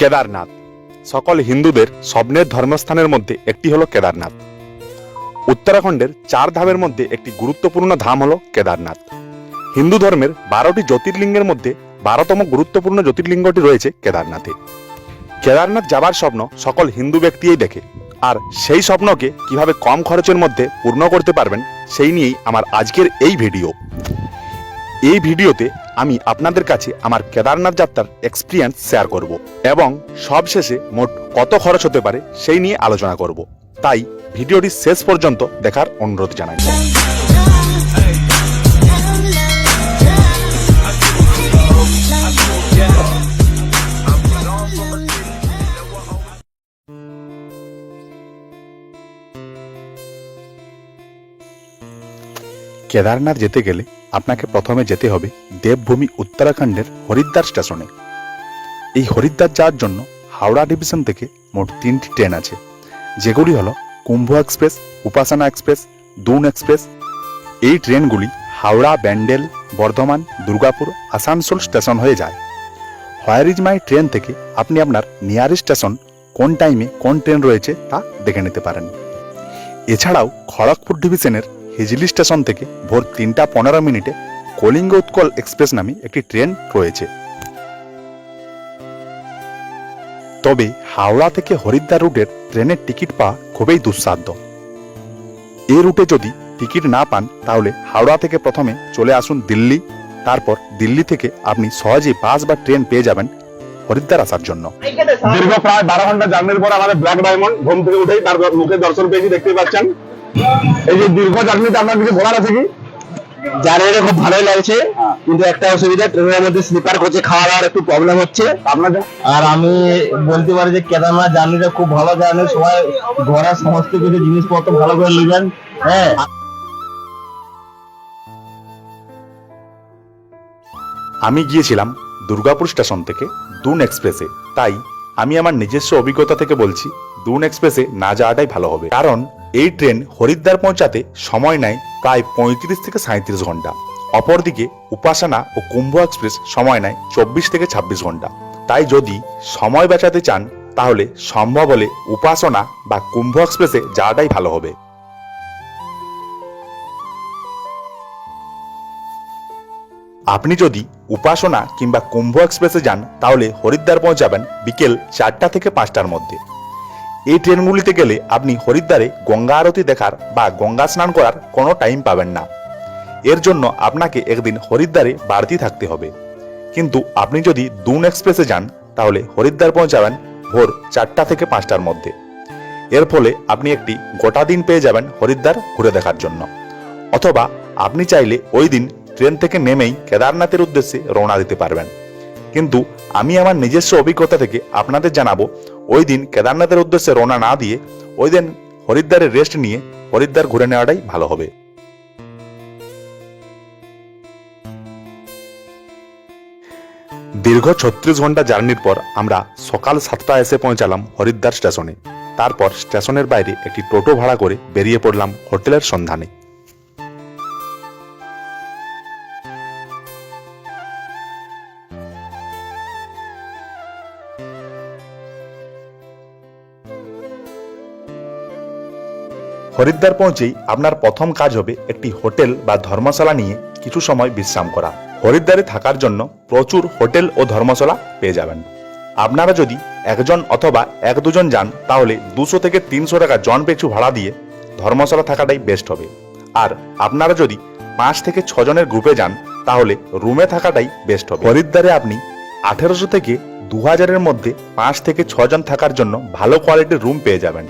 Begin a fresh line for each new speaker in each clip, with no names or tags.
কেদারনাথ। সকল হিন্দুদের স্বপ্নের ধর্মস্থানের মধ্যে একটি হলো কেদারনাথ। উত্তরাখণ্ডের চার ধামের মধ্যে একটি গুরুত্বপূর্ণ ধাম হলো কেদারনাথ। হিন্দু ধর্মের বারোটি জ্যোতির্লিঙ্গের মধ্যে বারোতম গুরুত্বপূর্ণ জ্যোতির্লিঙ্গটি রয়েছে কেদারনাথে। কেদারনাথ যাবার স্বপ্ন সকল হিন্দু ব্যক্তিই দেখে, আর সেই স্বপ্নকে কীভাবে কম খরচের মধ্যে পূর্ণ করতে পারবেন, সেই নিয়েই আমার আজকের এই ভিডিও। এই ভিডিওতে আমি আপনাদের কাছে আমার কেদারনাথ যাত্রার এক্সপিরিয়েন্স শেয়ার করব এবং সবশেষে মোট কত খরচ হতে পারে সেই নিয়ে আলোচনা করব। তাই ভিডিওটি শেষ পর্যন্ত দেখার অনুরোধ জানাই। কেদারনাথ যেতে গেলে আপনাকে প্রথমে যেতে হবে দেবভূমি উত্তরাখণ্ডের হরিদ্বার স্টেশনে। এই হরিদ্বার যাওয়ার জন্য হাওড়া ডিভিশন থেকে মোট তিনটি ট্রেন আছে। যেগুলি হলো Kumbh express, Upasana express, Doon express. এই ট্রেনগুলি হাওড়া, ব্যান্ডেল, বর্ধমান, দুর্গাপুর, আসানসোল স্টেশন হয়ে যায়। হোয়ার ইজ মাই ট্রেন থেকে আপনি আপনার নিয়ারেস্ট স্টেশন কোন টাইমে কোন ট্রেন রয়েছে তা দেখে নিতে পারেন। এছাড়াও খড়গপুর ডিভিশনের হিজলি স্টেশন থেকে ভোর তিনটা পনেরো মিনিটে কলিঙ্গ উৎকল এক্সপ্রেস নামে একটি ট্রেন রয়েছে। তবে হাওড়া থেকে হরিদ্বার রুটের ট্রেনের টিকিট পাওয়া খুবই দুঃসাধ্য। এই রুটে যদি টিকিট না পান, তাহলে হাওড়া থেকে প্রথমে চলে আসুন দিল্লি, তারপর দিল্লি থেকে আপনি সহজেই বাস বা ট্রেন পেয়ে যাবেন হরিদ্বার আসার জন্য।
দীর্ঘ প্রায় বারো ঘণ্টা জার্নির পর আমাদের ব্ল্যাক ডায়মন্ড, ঘুম থেকে উঠেই তার মুখে দর্শন পেয়েছি দেখতে পাচ্ছেন। এই যে দীর্ঘ জার্নিতে আপনার কিছু বলার আছে কি?
জার্নিটা খুব ভালোই লাগছে কিন্তু একটা অসুবিধা ট্রেনের মধ্যে স্লিপার করছে খাওয়া দাওয়ার একটু প্রবলেম হচ্ছে।
আপনাদের
আর আমি বলতে পারি যে কেদারনাথ জার্নিটা খুব ভালো জার্নি সবাই ঘোরার সমস্ত কিছু জিনিসপত্র ভালো করে নেবেন হ্যাঁ।
আমি গিয়েছিলাম দুর্গাপুর স্টেশন থেকে দুন এক্সপ্রেসে তাই আমি আমার নিজস্ব অভিজ্ঞতা থেকে বলছি দুন এক্সপ্রেসে না যাওয়াটাই ভালো হবে। কারণ এই ট্রেন হরিদ্বার পৌঁছাতে সময় নেয় প্রায় পঁয়ত্রিশ থেকে সাঁত্রিশ ঘণ্টা। অপরদিকে উপাসনা ও কুম্ভ এক্সপ্রেস সময় নেয় চব্বিশ থেকে ছাব্বিশ ঘণ্টা। তাই যদি সময় বাঁচাতে চান, তাহলে সম্ভব হলে উপাসনা বা কুম্ভ এক্সপ্রেসে যাওয়াটাই ভালো হবে। আপনি যদি উপাসনা কিংবা কুম্ভ এক্সপ্রেসে যান, তাহলে হরিদ্বার পৌঁছাবেন বিকেল চারটা থেকে পাঁচটার মধ্যে। এই ট্রেনগুলিতে গেলে আপনি হরিদ্বারে গঙ্গা আরতি দেখার বা গঙ্গা স্নান করার কোনো টাইম পাবেন না। এর জন্য আপনাকে একদিন হরিদ্বারে বাড়তি থাকতে হবে। কিন্তু আপনি যদি দুন এক্সপ্রেসে যান, তাহলে হরিদ্বার পৌঁছাবেন ভোর চারটা থেকে পাঁচটার মধ্যে। এর ফলে আপনি একটি গোটা দিন পেয়ে যাবেন হরিদ্বার ঘুরে দেখার জন্য। অথবা আপনি চাইলে ওই দিন ট্রেন থেকে নেমেই কেদারনাথের উদ্দেশ্যে রওনা দিতে পারবেন। কিন্তু আমি আমার নিজস্ব অভিজ্ঞতা থেকে আপনাদের জানাব ওই দিন কেদারনাথের উদ্দেশ্যে রওনা না দিয়ে ওই দিন হরিদ্বারে রেস্ট নিয়ে হরিদ্বার ঘুরে নেওয়াটাই ভালো হবে। দীর্ঘ ছত্রিশ ঘণ্টা জার্নির পর আমরা সকাল সাতটা এসে পৌঁছালাম হরিদ্বার স্টেশনে। তারপর স্টেশনের বাইরে একটি টোটো ভাড়া করে বেরিয়ে পড়লাম হোটেলের সন্ধানে। হরিদ্বার পৌঁছেই আপনার প্রথম কাজ হবে একটি হোটেল বা ধর্মশালা নিয়ে কিছু সময় বিশ্রাম করা। হরিদ্বারে থাকার জন্য প্রচুর হোটেল ও ধর্মশালা পেয়ে যাবেন। আপনারা যদি একজন অথবা এক দুজন যান, তাহলে দুশো থেকে তিনশো টাকা জন পিছু ভাড়া দিয়ে ধর্মশালা থাকাটাই বেস্ট হবে। আর আপনারা যদি পাঁচ থেকে ছজনের গ্রুপে যান, তাহলে রুমে থাকাটাই বেস্ট হবে। হরিদ্বারে আপনি আঠেরোশো থেকে দু হাজারের মধ্যে পাঁচ থেকে ছজন থাকার জন্য ভালো কোয়ালিটির রুম পেয়ে যাবেন।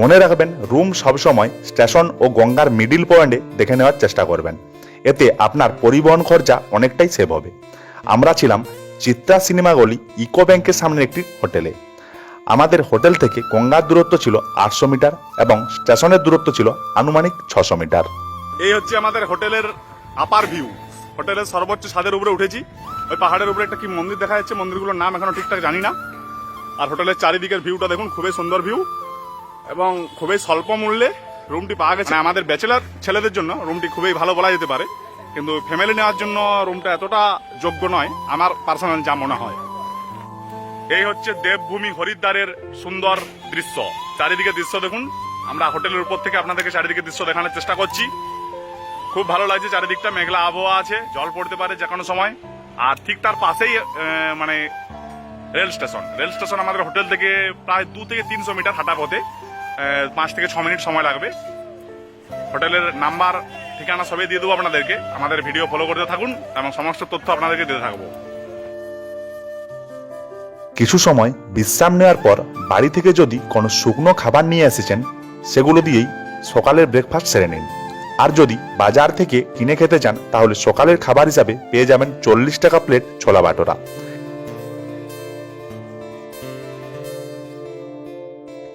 মনে রাখবেন রুম সবসময় স্টেশন ও গঙ্গার মিডিল পয়েন্টে দেখে নেওয়ার চেষ্টা করবেন। এতে আপনার পরিবহন খরচা অনেকটাই সেভ হবে। আমরা ছিলাম চিত্রা সিনেমা গলি ইকো ব্যাংকের সামনে একটি হোটেলে। আমাদের হোটেল থেকে গঙ্গার দূরত্ব ছিল আটশো মিটার এবং স্টেশনের দূরত্ব ছিল আনুমানিক ছশো মিটার।
এই হচ্ছে আমাদের হোটেলের আপার ভিউ হোটেলের সর্বোচ্চ ছাদের উপরে উঠেছি। ওই পাহাড়ের উপরে একটা কি মন্দির দেখা যাচ্ছে, মন্দিরগুলোর নাম এখনও ঠিকঠাক জানি না। আর হোটেলের চারিদিকের ভিউটা দেখুন, খুবই সুন্দর ভিউ এবং খুবই স্বল্প মূল্যে রুমটি পাওয়া গেছে। আমাদের ব্যাচেলার ছেলেদের জন্য রুমটি খুবই ভালো বলা যেতে পারে। কিন্তু ফ্যামিলি নেওয়ার জন্য রুমটা এতটা যোগ্য নয়, আমার পার্সোনাল যা মনে হয়। এই হচ্ছে দেবভূমি হরিদ্বারের সুন্দর দৃশ্য। চারিদিকে দৃশ্য দেখুন। আমরা হোটেলের উপর থেকে আপনাদেরকে চারিদিকে দৃশ্য দেখানোর চেষ্টা করছি। খুব ভালো লাগছে, চারিদিকটা মেঘলা আবহাওয়া আছে, জল পড়তে পারে যে কোনো সময়। আর ঠিক তার পাশেই মানে রেল স্টেশন। রেল স্টেশন আমাদের হোটেল থেকে প্রায় দু থেকে তিনশো মিটার হাঁটা পথে। পাঁচ থেকে ছ মিনিট সময় লাগবে। হোটেলের নাম্বার, ঠিকানা সবই দিয়ে দেবো আপনাদেরকে। আমাদের ভিডিও ফলো করতে থাকুন এবং সমস্ত তথ্য আপনাদেরকে দিতে থাকব।
কিছু সময় বিশ্রাম নেওয়ার পর বাড়ি থেকে যদি কোনো শুকনো খাবার নিয়ে এসেছেন, সেগুলো দিয়েই সকালের ব্রেকফাস্ট সেরে নিন। আর যদি বাজার থেকে কিনে খেতে চান, তাহলে সকালের খাবার হিসাবে পেয়ে যাবেন চল্লিশ টাকা প্লেট ছোলা বাটোরা।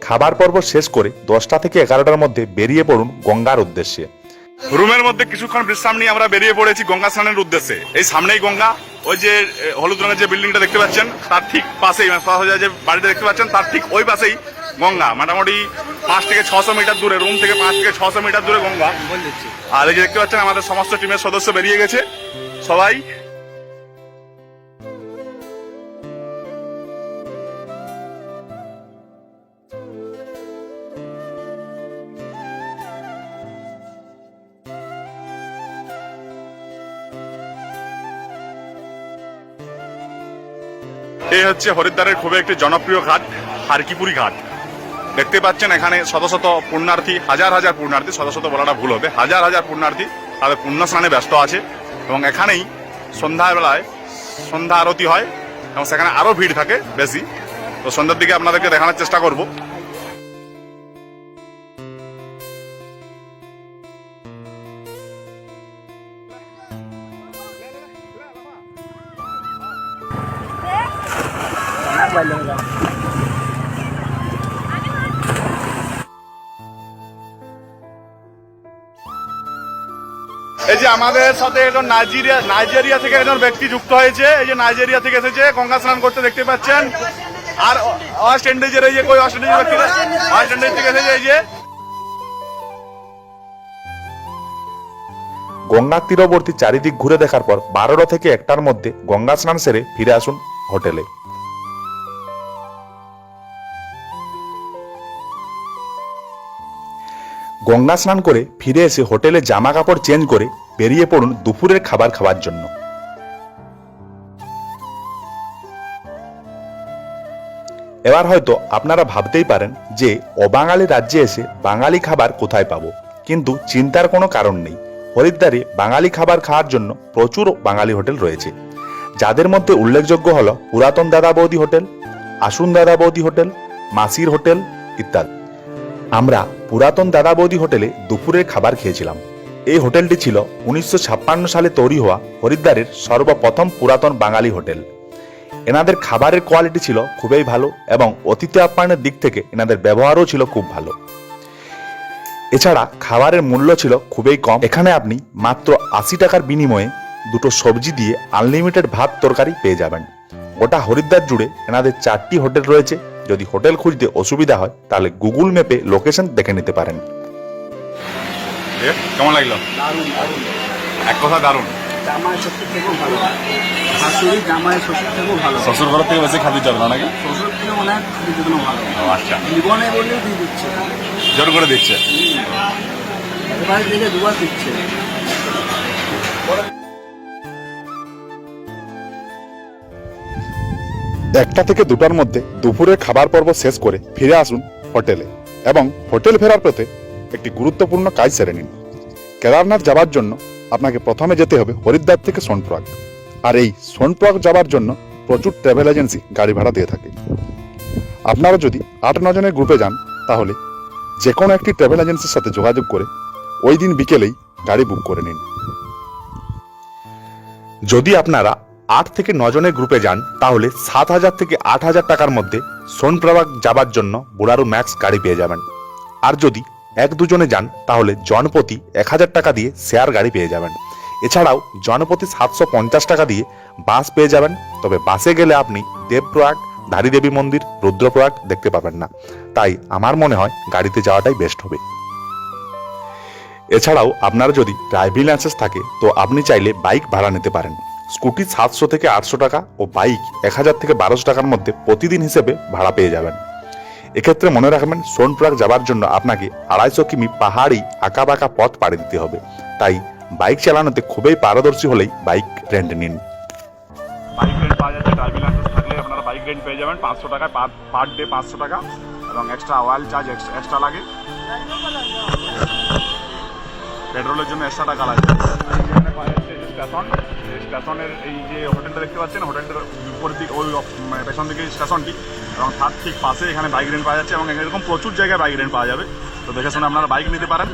খাবার পর্ব শেষ করে দশটা থেকে এগারোটার মধ্যে বেরিয়ে পড়ুন গঙ্গার উদ্দেশ্যে।
রুমের মধ্যে কিছুক্ষণ বিশ্রাম নিয়ে আমরা বেরিয়ে পড়েছি গঙ্গা স্নানের উদ্দেশ্যে। এই সামনেই গঙ্গা, ওই যে হলুদ রঙের যে বিল্ডিংটা দেখতে পাচ্ছেন, তার ঠিক পাশেই মানে যে বাড়িটা দেখতে পাচ্ছেন, তার ঠিক ওই পাশেই গঙ্গা। মোটামুটি পাঁচ থেকে ছশো মিটার দূরে, রুম থেকে পাঁচ থেকে ছশো মিটার দূরে গঙ্গা। আর এই যে দেখতে পাচ্ছেন, আমাদের সমস্ত টিমের সদস্য বেরিয়ে গেছে। সবাই হচ্ছে হরিদ্বারের খুবই একটি জনপ্রিয় ঘাট, হারকিপুরি ঘাট। দেখতে পাচ্ছেন এখানে শত শত পুণ্যার্থী, হাজার হাজার পুণ্যার্থী, শত শত বলাটা ভুল হবে, হাজার হাজার পুণ্যার্থী তাদের পুণ্য স্নানে ব্যস্ত আছে এবং এখানেই সন্ধ্যাবেলায় সন্ধ্যা আরতি হয় এবং সেখানে আরও ভিড় থাকে বেশি। তো সন্ধ্যার দিকে আপনাদেরকে দেখানোর চেষ্টা করব। এই যে আমাদের সাথে একজন নাইজেরিয়া নাইজেরিয়া থেকে একজন ব্যক্তি যুক্ত হয়েছে। এই যে নাইজেরিয়া থেকে এসেছে, গঙ্গা স্নান করতে দেখতে পাচ্ছেন। আর ওয়েস্ট ইন্ডিজের এই যে কই ওয়েস্ট ইন্ডিজের ব্যক্তি ওয়েস্ট ইন্ডিজ থেকে এসেছে এই যে।
গঙ্গার তীরবর্তী চারিদিক ঘুরে দেখার পর বারোটা থেকে একটার মধ্যে গঙ্গা স্নান সেরে ফিরে আসুন হোটেলে। গঙ্গা স্নান করে ফিরে এসে হোটেলে জামা কাপড় চেঞ্জ করে বেরিয়ে পড়ুন দুপুরের খাবার খাওয়ার জন্য। এবার হয়তো আপনারা ভাবতেই পারেন যে, অবাঙালি রাজ্যে এসে বাঙালি খাবার কোথায় পাবো। কিন্তু চিন্তার কোনো কারণ নেই। হরিদ্বারে বাঙালি খাবার খাওয়ার জন্য প্রচুর বাঙালি হোটেল রয়েছে। যাদের মধ্যে উল্লেখযোগ্য হল পুরাতন দাদা বৌদি হোটেল আসুন দাদা বৌদি হোটেল, মাসির হোটেল ইত্যাদি। আমরা পুরাতন দাদা বৌদি হোটেলে দুপুরের খাবার খেয়েছিলাম। এই হোটেলটি ছিল উনিশশো ছাপ্পান্ন সালে তৈরি হওয়া হরিদ্বারের সর্বপ্রথম পুরাতন বাঙালি হোটেল। এনাদের খাবারের কোয়ালিটি ছিল খুবই ভালো এবং অতিথি আপ্যায়নের দিক থেকে এনাদের ব্যবহারও ছিল খুব ভালো। এছাড়া খাবারের মূল্য ছিল খুবই কম। এখানে আপনি মাত্র আশি টাকার বিনিময়ে দুটো সবজি দিয়ে আনলিমিটেড ভাত তরকারি পেয়ে যাবেন। গোটা হরিদ্বার জুড়ে এনাদের চারটি হোটেল রয়েছে। যদি হোটেল খুঁজতে অসুবিধা হয় তাহলে গুগল ম্যাপে লোকেশন দেখে নিতে পারেন।
কেমন লাগল? এক কথা দারুণ।
শ্বশুর
ঘর থেকে বেশি না নাকি? আচ্ছা। জোর করে দিচ্ছে।
দুবার দিচ্ছে।
একটা থেকে দুটার মধ্যে দুপুরের খাবার পর্ব শেষ করে ফিরে আসুন হোটেলে এবং হোটেল ফেরার পথে একটি গুরুত্বপূর্ণ কাজ সেরে নিন। কেদারনাথ যাবার জন্য আপনাকে প্রথমে যেতে হবে হরিদ্বার থেকে সোনপ্রয়াগ আর এই সোনপ্রয়াগ যাবার জন্য প্রচুর ট্রাভেল এজেন্সি গাড়ি ভাড়া দিয়ে থাকে। আপনারা যদি আট জনের গ্রুপে যান, তাহলে যে কোনো একটি ট্রাভেল এজেন্সির সাথে যোগাযোগ করে ওই দিন বিকেলেই গাড়ি বুক করে নিন। যদি আপনারা আট থেকে জনের গ্রুপে যান, তাহলে সাত হাজার থেকে আট হাজার টাকার মধ্যে সোনপ্রভাগ যাবার জন্য বোলারো ম্যাক্স গাড়ি পেয়ে যাবেন। আর যদি এক দুজনে যান, তাহলে জনপ্রতি এক হাজার টাকা দিয়ে শেয়ার গাড়ি পেয়ে যাবেন। এছাড়াও জনপ্রতি সাতশো পঞ্চাশ টাকা দিয়ে বাস পেয়ে যাবেন, তবে বাসে গেলে আপনি দেবপ্রয়াগ ধারী দেবী মন্দির, রুদ্রপ্রয়াগ দেখতে পাবেন না। তাই আমার মনে হয় গাড়িতে যাওয়াটাই বেস্ট হবে। এছাড়াও আপনার যদি ড্রাইভিং লাইসেন্স থাকে, তো আপনি চাইলে বাইক ভাড়া নিতে পারেন। স্কুটি সাতশো থেকে আটশো টাকা ও বাইক এক হাজার থেকে বারোশো টাকার মধ্যে প্রতিদিন হিসেবে ভাড়া পেয়ে যাবেন। এক্ষেত্রে মনে রাখবেন, সোনপুরাক যাবার জন্য আপনাকে আড়াইশো কিমি পাহাড়ি আঁকাবাঁকা পথ পাড়ি দিতে হবে। তাই বাইক চালানোতে খুবই পারদর্শী হলেই বাইক রেন্ট নিন।
বাইক রেন্ট পাওয়া যাচ্ছে ড্রাইভিং লাইসেন্স থাকলে আপনারা বাইক রেন্ট পেয়ে যাবেন। পাঁচশো টাকায় পার ডে পাঁচশো টাকা এবং এক্সট্রা অয়েল চার্জ এক্সট্রা লাগে। পেট্রোলের জন্য এক্সট্রা টাকা লাগে। স্টেশনের এই যে হোটেলটা দেখতে পাচ্ছেন, হোটেলটার উপর দিক, ওই মানে পেছন দিকে স্টেশনটি। এবং তার ঠিক পাশে এখানে বাইক রেন্ট পাওয়া যাচ্ছে এবং এরকম প্রচুর জায়গায় বাইক রেন্ট পাওয়া যাবে। তো দেখে শুনে আপনারা বাইক নিতে পারেন।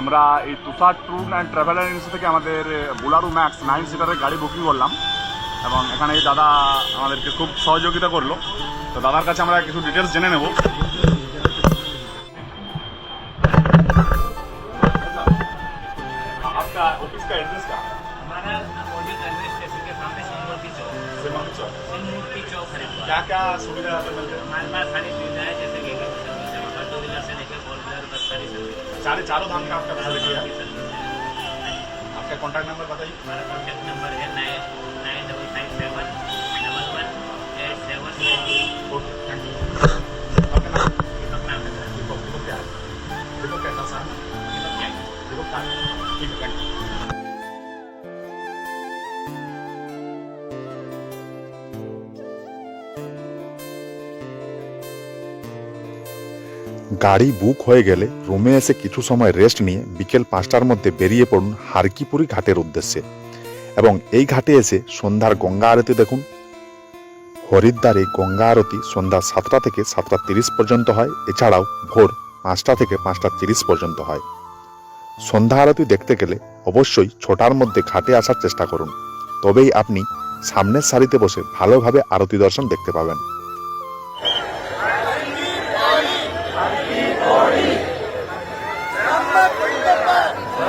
আমরা এই Tushar tour and travel agency থেকে আমাদের বুলারু ম্যাক্স নাইন সিটারের গাড়ি বুকিং করলাম। এবং এখানে এই দাদা আমাদেরকে খুব সহযোগিতা করল। তো দাদার কাছে আমরা কিছু ডিটেলস জেনে নেব। आपका ऑफ़िस का एड्रेस क्या
हमारा अपोजिट रेलवे स्टेशन के सामने सिंगमूर्ति चौक। सिंगमूर्ति चौक। हरिद्वार
क्या क्या सुविधा है
हमारे पास सारी जैसे कि सर्विस है वहाँ टू व्हीलर से लेकर फोर व्हीलर बस सारी सर्विस
चारे चारों धाम का आपका है?
सर्विस है।
आपका कॉन्टैक्ट नंबर बताइए।
हमारा कॉन्टैक्ट नंबर है nine nine double five seven double one eight seven
okay thank you
গাড়ি বুক হয়ে গেলে রুমে এসে কিছু সময় রেস্ট নিয়ে বিকেল পাঁচটার মধ্যে বেরিয়ে পড়ুন হারকিপুরি ঘাটের উদ্দেশ্যে। এবং এই ঘাটে এসে সন্ধ্যার গঙ্গা আরতি দেখুন। হরিদ্বারে গঙ্গা আরতি সন্ধ্যা সাতটা থেকে সাতটা তিরিশ পর্যন্ত হয়। এছাড়াও ভোর পাঁচটা থেকে পাঁচটা তিরিশ পর্যন্ত হয়। সন্ধ্যা আরতি দেখতে গেলে অবশ্যই ছটার মধ্যে ঘাটে আসার চেষ্টা করুন। তবেই আপনি সামনের সারিতে বসে ভালোভাবে আরতি দর্শন দেখতে পাবেন।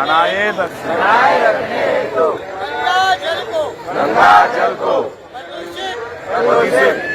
बनाए रखने
बनाए रखने
गंगा जल को।
गंगा जल को।
प्रदूषित
प्रदूषित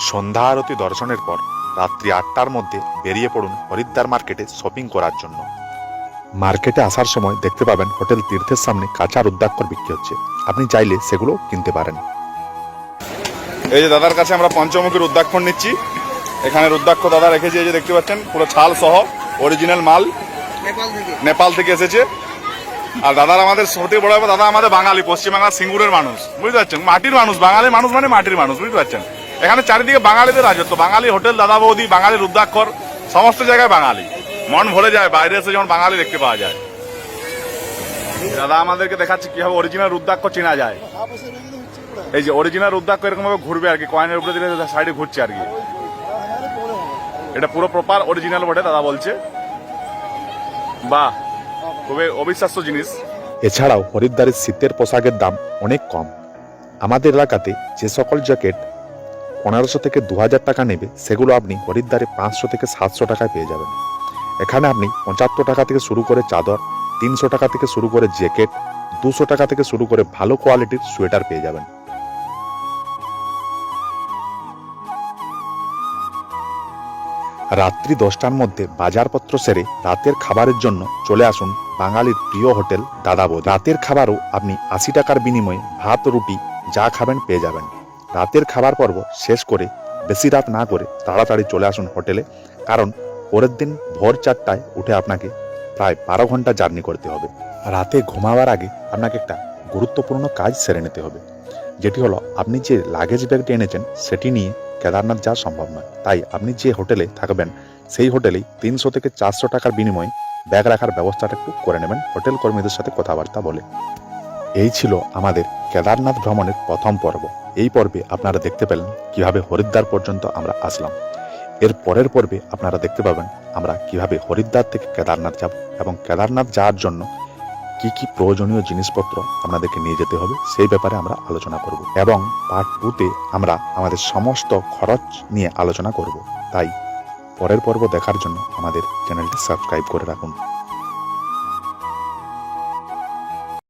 সন্ধ্যা আরতি দর্শনের পর রাত্রি আটটার মধ্যে বেরিয়ে পড়ুন হরিদ্বার মার্কেটে শপিং করার জন্য। মার্কেটে আসার সময় দেখতে পাবেন হোটেল তীর্থের সামনে কাঁচা রুদ্রাক্ষর বিক্রি হচ্ছে। আপনি চাইলে সেগুলো কিনতে পারেন।
এই যে দাদার কাছে আমরা পঞ্চমুখী রুদ্রাক্ষর নিচ্ছি। এখানে রুদ্রাক্ষ দাদা রেখেছে এই যে দেখতে পাচ্ছেন? পুরো ছাল সহ অরিজিনাল মাল। নেপাল থেকে। এসেছে। আর দাদার আমাদের সত্যি বড় দাদা আমাদের বাঙালি পশ্চিমবাংলার সিঙ্গুরের মানুষ। বুঝতে পারছেন? মাটির মানুষ বাঙালি মানুষ মানে মাটির মানুষ বুঝতে পারছেন? এখানে চারিদিকে বাঙালিদের রাজত্ব। বাঙালি হোটেল দাদা বৌদি বাঙালি রুদ্রাক্ষর, সমস্ত জায়গায় বাঙালি। মন ভরে যায়, বাইরে এসে যখন বাঙালি দেখতে পাওয়া যায়। দাদা আমাদেরকে দেখাচ্ছে কীভাবে অরিজিনাল রুদ্রাক্ষ চেনা যায়। এই যে অরিজিনাল রুদ্রাক্ষ এরকম ভাবে ঘুরবে আর কি কয়েনের উপরে দিলে সাইডে ঘুরছে আর কি। এটা পুরো প্রপার অরিজিনাল বটে, দাদা বলছে। বাহ, খুবই অবিশ্বাস্য জিনিস।
এছাড়াও হরিদ্বারের শীতের পোশাকের দাম অনেক কম। আমাদের এলাকাতে যে সকল জ্যাকেট পনেরোশো থেকে দু হাজার টাকা নেবে, সেগুলো আপনি হরিদ্বারে পাঁচশো থেকে সাতশো টাকায় পেয়ে যাবেন। এখানে আপনি পঁচাত্তর টাকা থেকে শুরু করে চাদর, তিনশো টাকা থেকে শুরু করে জ্যাকেট, দুশো টাকা থেকে শুরু করে ভালো কোয়ালিটির সোয়েটার পেয়ে যাবেন। রাত্রি দশটার মধ্যে বাজারপত্র সেরে রাতের খাবারের জন্য চলে আসুন বাঙালির প্রিয় হোটেল দাদাবো। রাতের খাবারও আপনি আশি টাকার বিনিময়ে ভাত, রুটি যা খাবেন পেয়ে যাবেন। রাতের খাবার পর্ব শেষ করে, বেশি রাত না করে তাড়াতাড়ি চলে আসুন হোটেলে, কারণ পরের দিন ভোর চারটায় উঠে আপনাকে প্রায় বারো ঘণ্টা জার্নি করতে হবে। রাতে ঘুমাবার আগে আপনাকে একটা গুরুত্বপূর্ণ কাজ সেরে নিতে হবে, যেটি হলো আপনি যে লাগেজ ব্যাগটি এনেছেন সেটি নিয়ে কেদারনাথ যাওয়া সম্ভব নয়। তাই আপনি যে হোটেলে থাকবেন, সেই হোটেলেই তিনশো থেকে চারশো টাকার বিনিময়ে ব্যাগ রাখার ব্যবস্থাটা একটু করে নেবেন। হোটেল কর্মীদের সাথে কথাবার্তা বলে। এই ছিল আমাদের কেদারনাথ ভ্রমণের প্রথম পর্ব। এই পর্বে আপনারা দেখতে পেলেন কীভাবে হরিদ্বার পর্যন্ত আমরা আসলাম। এর পরের পর্বে আপনারা দেখতে পাবেন আমরা কীভাবে হরিদ্বার থেকে কেদারনাথ যাব এবং কেদারনাথ যাওয়ার জন্য কি কি প্রয়োজনীয় জিনিসপত্র আপনাদেরকে নিয়ে যেতে হবে, সেই ব্যাপারে আমরা আলোচনা করব এবং পার্ট টুতে আমরা আমাদের সমস্ত খরচ নিয়ে আলোচনা করব। তাই পরের পর্ব দেখার জন্য আমাদের চ্যানেলটি সাবস্ক্রাইব করে রাখুন।